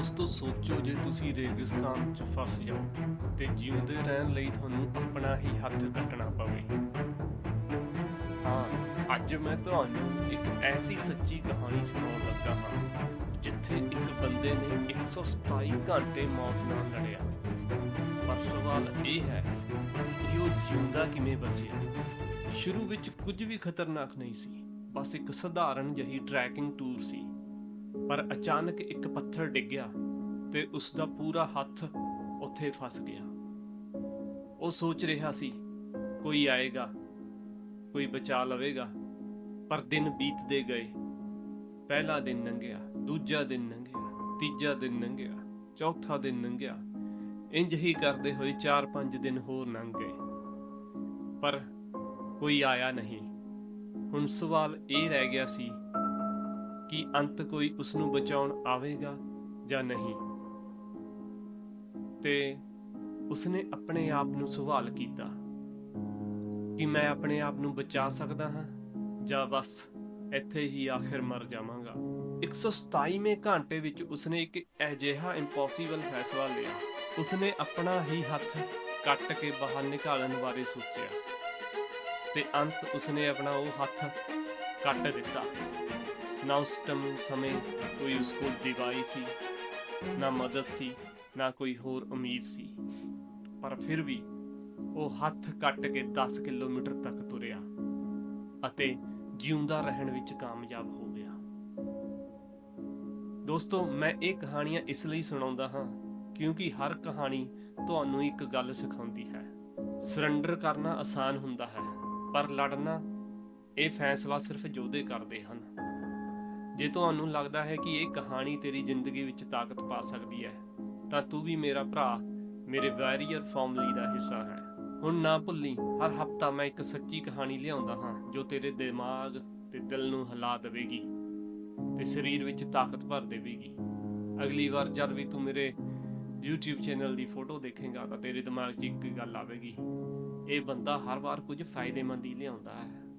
ਦੋਸਤੋ ਸੋਚੋ ਜੇ ਤੁਸੀਂ ਰੇਗਿਸਤਾਨ 'ਚ ਫਸ ਜਾਓ ਤੇ ਜਿਉਂਦੇ ਰਹਿਣ ਲਈ ਤੁਹਾਨੂੰ ਆਪਣਾ ਹੀ ਹੱਥ ਕੱਟਣਾ ਪਵੇ। ਹਾਂ, ਅੱਜ ਮੈਂ ਤੁਹਾਨੂੰ ਇੱਕ ਐਸੀ ਸੱਚੀ ਕਹਾਣੀ ਸੁਣਾਉਣ ਲੱਗਾ ਹਾਂ, ਜਿੱਥੇ ਇੱਕ ਬੰਦੇ ਨੇ 127 ਘੰਟੇ ਮੌਤ ਨਾਲ ਲੜਿਆ। ਪਰ ਸਵਾਲ ਇਹ ਹੈ ਕਿ ਉਹ ਜਿਉਂਦਾ ਕਿਵੇਂ ਬਚਿਆ? ਸ਼ੁਰੂ ਵਿੱਚ ਕੁਝ ਵੀ ਖਤਰਨਾਕ ਨਹੀਂ ਸੀ, ਬਸ ਇੱਕ ਸਧਾਰਨ ਜਿਹੀ ਟਰੈਕਿੰਗ ਟੂਰ ਸੀ। ਪਰ ਅਚਾਨਕ ਇੱਕ ਪੱਥਰ ਡਿੱਗਿਆ ਤੇ ਉਸ ਦਾ ਪੂਰਾ ਹੱਥ ਉੱਥੇ ਫਸ ਗਿਆ। ਉਹ ਸੋਚ ਰਿਹਾ ਸੀ, ਕੋਈ ਆਏਗਾ, ਕੋਈ ਬਚਾ ਲਵੇਗਾ, ਪਰ ਦਿਨ ਬੀਤਦੇ ਗਏ। ਪਹਿਲਾ ਦਿਨ ਲੰਘਿਆ, ਦੂਜਾ ਦਿਨ ਲੰਘਿਆ, ਤੀਜਾ ਦਿਨ ਲੰਘਿਆ, ਚੌਥਾ ਦਿਨ ਲੰਘਿਆ। ਇੰਜ ਹੀ ਕਰਦੇ ਹੋਏ 4-5 ਦਿਨ ਹੋਰ ਲੰਘ ਗਏ। ਪਰ ਕੋਈ ਆਇਆ ਨਹੀਂ। ਹੁਣ ਸਵਾਲ ਇਹ ਰਹਿ ਗਿਆ ਸੀ ਕਿ ਅੰਤ ਕੋਈ ਉਸ ਨੂੰ ਬਚਾਉਣ ਆਵੇਗਾ ਜਾਂ ਨਹੀਂ। ਤੇ ਉਸਨੇ ਆਪਣੇ ਆਪ ਨੂੰ ਸਵਾਲ ਕੀਤਾ ਕਿ ਮੈਂ ਆਪਣੇ ਆਪ ਨੂੰ ਬਚਾ ਸਕਦਾ ਹਾਂ ਜਾਂ ਬਸ ਇੱਥੇ ਹੀ ਆਖਿਰ ਮਰ ਜਾਵਾਂਗਾ। 127ਵੇਂ ਘੰਟੇ ਵਿੱਚ ਉਸਨੇ ਇੱਕ ਅਜਿਹਾ ਇੰਪੋਸੀਬਲ ਫੈਸਲਾ ਲਿਆ। ਉਸਨੇ ਆਪਣਾ ਹੀ ਹੱਥ ਕੱਟ ਕੇ ਬਾਹਰ ਨਿਕਾਲਣ ਬਾਰੇ ਸੋਚਿਆ ਤੇ ਅੰਤ ਉਸਨੇ ਆਪਣਾ ਉਹ ਹੱਥ ਕੱਟ ਦਿੱਤਾ। ਨਾ ਉਸ ਟਮ ਸਮੇਂ ਕੋਈ ਉਸ ਕੋਲ ਦੀਵਾਈ ਸੀ, ਨਾ ਮਦਦ ਸੀ, ਨਾ ਕੋਈ ਹੋਰ ਉਮੀਦ ਸੀ। ਪਰ ਫਿਰ ਵੀ ਉਹ ਹੱਥ ਕੱਟ ਕੇ 10 ਕਿਲੋਮੀਟਰ ਤੱਕ ਤੁਰਿਆ ਅਤੇ ਜਿਉਂਦਾ ਰਹਿਣ ਵਿੱਚ ਕਾਮਯਾਬ ਹੋ ਗਿਆ। ਦੋਸਤੋ, ਮੈਂ ਇਹ ਕਹਾਣੀਆਂ ਇਸ ਲਈ ਸੁਣਾਉਂਦਾ ਹਾਂ ਕਿਉਂਕਿ ਹਰ ਕਹਾਣੀ ਤੁਹਾਨੂੰ ਇੱਕ ਗੱਲ ਸਿਖਾਉਂਦੀ ਹੈ। ਸਰੈਂਡਰ ਕਰਨਾ ਆਸਾਨ ਹੁੰਦਾ ਹੈ, ਪਰ ਲੜਨਾ ਇਹ ਫੈਸਲਾ ਸਿਰਫ ਯੋਧੇ ਕਰਦੇ ਹਨ। ਜੇ ਤੁਹਾਨੂੰ ਲੱਗਦਾ ਹੈ ਕਿ ਇਹ ਕਹਾਣੀ ਤੇਰੀ ਜ਼ਿੰਦਗੀ ਵਿੱਚ ਤਾਕਤ ਪਾ ਸਕਦੀ ਹੈ, ਤਾਂ ਤੂੰ ਵੀ ਮੇਰਾ ਭਰਾ, ਮੇਰੇ ਵੈਰੀਅਰ ਫੈਮਿਲੀ ਦਾ ਹਿੱਸਾ ਹੈ। ਹੁਣ ਨਾ ਭੁੱਲੀ, ਹਰ ਹਫਤਾ ਮੈਂ ਇੱਕ ਸੱਚੀ ਕਹਾਣੀ ਲਿਆਉਂਦਾ ਹਾਂ, ਜੋ ਤੇਰੇ ਦਿਮਾਗ ਤੇ ਦਿਲ ਨੂੰ ਹਿਲਾ ਦੇਵੇਗੀ ਤੇ ਸਰੀਰ ਵਿੱਚ ਤਾਕਤ ਭਰ ਦੇਵੇਗੀ। ਅਗਲੀ ਵਾਰ ਜਦ ਵੀ ਤੂੰ ਮੇਰੇ YouTube ਚੈਨਲ ਦੀ ਫੋਟੋ ਦੇਖੇਗਾ, ਤਾਂ ਤੇਰੇ ਦਿਮਾਗ 'ਚ ਇੱਕ ਗੱਲ ਆਵੇਗੀ। ਇਹ ਬੰਦਾ ਹਰ ਵਾਰ ਕੁਝ ਫਾਇਦੇਮੰਦ ਹੀ ਲਿਆਉਂਦਾ ਹੈ।